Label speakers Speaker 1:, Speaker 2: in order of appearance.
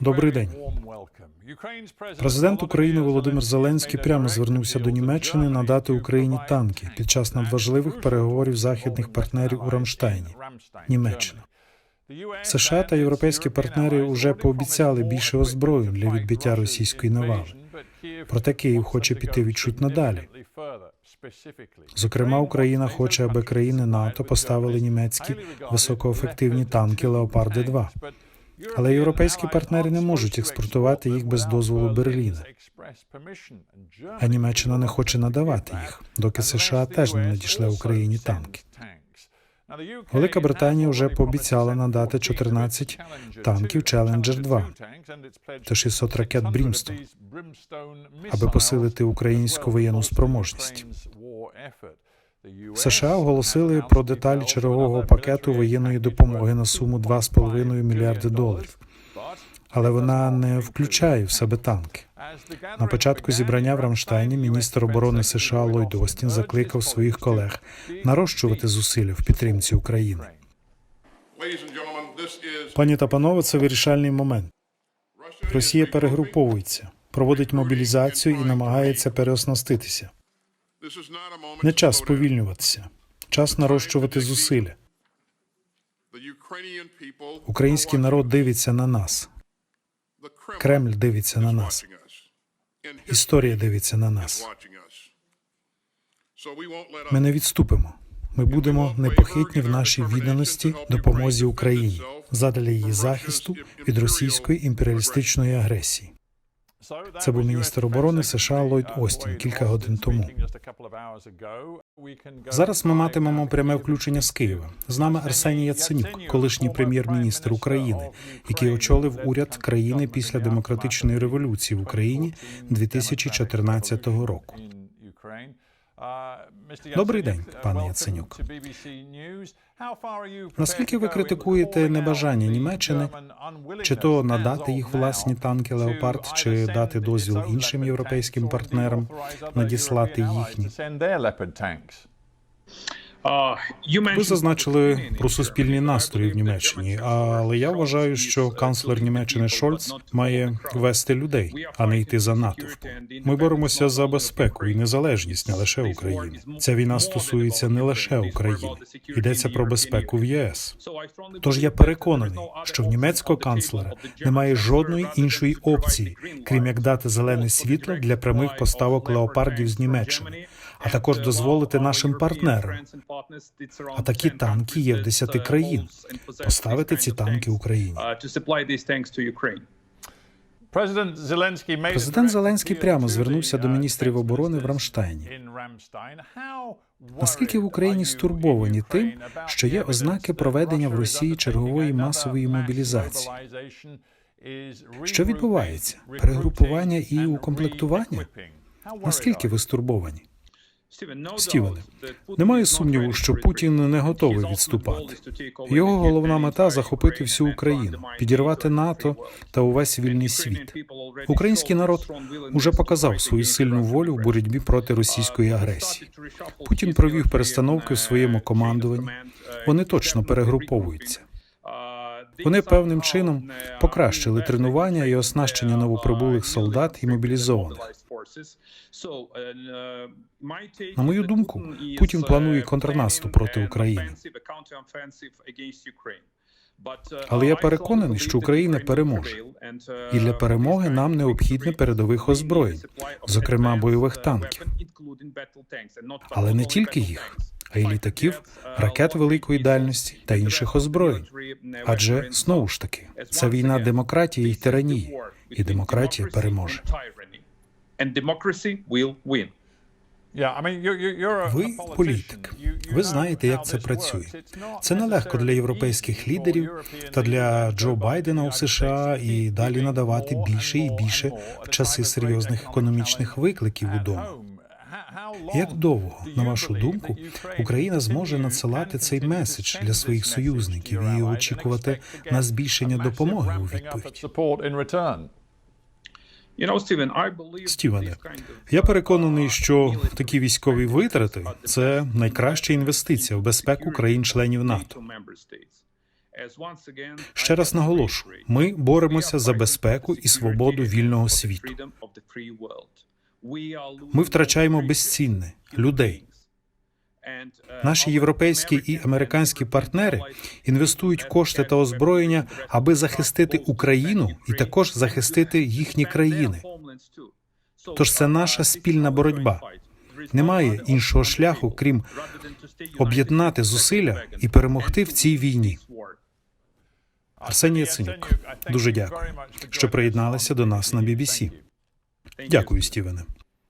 Speaker 1: Добрий день. Президент України Володимир Зеленський прямо звернувся до Німеччини надати Україні танки під час надважливих переговорів західних партнерів у Рамштайні. Німеччина. США та європейські партнери вже пообіцяли більше озброєнь для відбиття російської навали. Проте Київ хоче піти відчутно далі. Зокрема, Україна хоче, аби країни НАТО поставили німецькі високоефективні танки Леопарди 2 але європейські партнери не можуть експортувати їх без дозволу Берліна. А Німеччина не хоче надавати їх, доки США теж не надійшли Україні танки. Велика Британія вже пообіцяла надати 14 танків Challenger 2 та 600 ракет Брімстон, аби посилити українську воєнну спроможність. США оголосили про деталі чергового пакету воєнної допомоги на суму 2,5 мільярди доларів, але вона не включає в себе танки. На початку зібрання в Рамштайні міністр оборони США Ллойд Остін закликав своїх колег нарощувати зусилля в підтримці України. Пані та панове, це вирішальний момент. Росія перегруповується, проводить мобілізацію і намагається переоснаститися. Не час сповільнюватися, час нарощувати зусилля. Український народ дивиться на нас. Кремль дивиться на нас. Історія дивиться на нас. Ми не відступимо. Ми будемо непохитні в нашій відданості допомозі Україні задля її захисту від російської імперіалістичної агресії. Це був міністр оборони США Ллойд Остін кілька годин тому. Зараз ми матимемо пряме включення з Києва. З нами Арсеній Яценюк, колишній прем'єр-міністр України, який очолив уряд країни після демократичної революції в Україні 2014 року.
Speaker 2: Добрий день, пане Яценюк.
Speaker 1: Наскільки ви критикуєте небажання Німеччини чи то надати їх власні танки Леопард, чи дати дозвіл іншим європейським партнерам надіслати їхні? Ви зазначили про суспільні настрої в Німеччині, але я вважаю, що канцлер Німеччини Шольц має вести людей, а не йти за натовпом. Ми боремося за безпеку і незалежність не лише України. Ця війна стосується не лише України, йдеться про безпеку в ЄС. Тож я переконаний, що в німецького канцлера немає жодної іншої опції, крім як дати зелене світло для прямих поставок леопардів з Німеччини, а також дозволити нашим партнерам. А такі танки є в 10 країн. Поставити ці танки Україні.
Speaker 2: Президент Зеленський прямо звернувся до міністрів оборони в Рамштайні.
Speaker 1: Наскільки в Україні стурбовані тим, що є ознаки проведення в Росії чергової масової мобілізації? Що відбувається? Перегрупування і укомплектування? Наскільки ви стурбовані? Стівене, немає сумніву, що Путін не готовий відступати. Його головна мета захопити всю Україну, підірвати НАТО та увесь вільний світ. Український народ уже показав свою сильну волю в боротьбі проти російської агресії. Путін провів перестановки в своєму командуванні. Вони точно перегруповуються. Вони певним чином покращили тренування і оснащення новоприбулих солдат і мобілізованих.
Speaker 2: На мою думку, Путін планує контрнаступ проти України.
Speaker 1: Але я переконаний, що Україна переможе. І для перемоги нам необхідне передових озброєнь, зокрема бойових танків. Але не тільки їх, а й літаків, ракет великої дальності та інших озброєнь. Адже знову ж таки, це війна демократії і тиранії, і демократія переможе.
Speaker 2: Ви політик. Ви знаєте, як це працює. Це нелегко для європейських лідерів та для Джо Байдена у США і далі надавати більше і більше в часи серйозних економічних викликів удома.
Speaker 1: Як довго, на вашу думку, Україна зможе надсилати цей меседж для своїх союзників і очікувати на збільшення допомоги у відповідь? Стівене, я переконаний, що такі військові витрати це найкраща інвестиція в безпеку країн-членів НАТО.
Speaker 2: Ще раз наголошую: ми боремося за безпеку і свободу вільного світу. Ми втрачаємо безцінне людей. Наші європейські і американські партнери інвестують кошти та озброєння, аби захистити Україну і також захистити їхні країни.
Speaker 3: Тож це наша спільна боротьба. Немає іншого шляху, крім
Speaker 2: Об'єднати зусилля і перемогти в цій війні.
Speaker 1: Арсеній Яценюк, дуже дякую, що приєдналися до нас на BBC.
Speaker 2: Дякую, Стівене.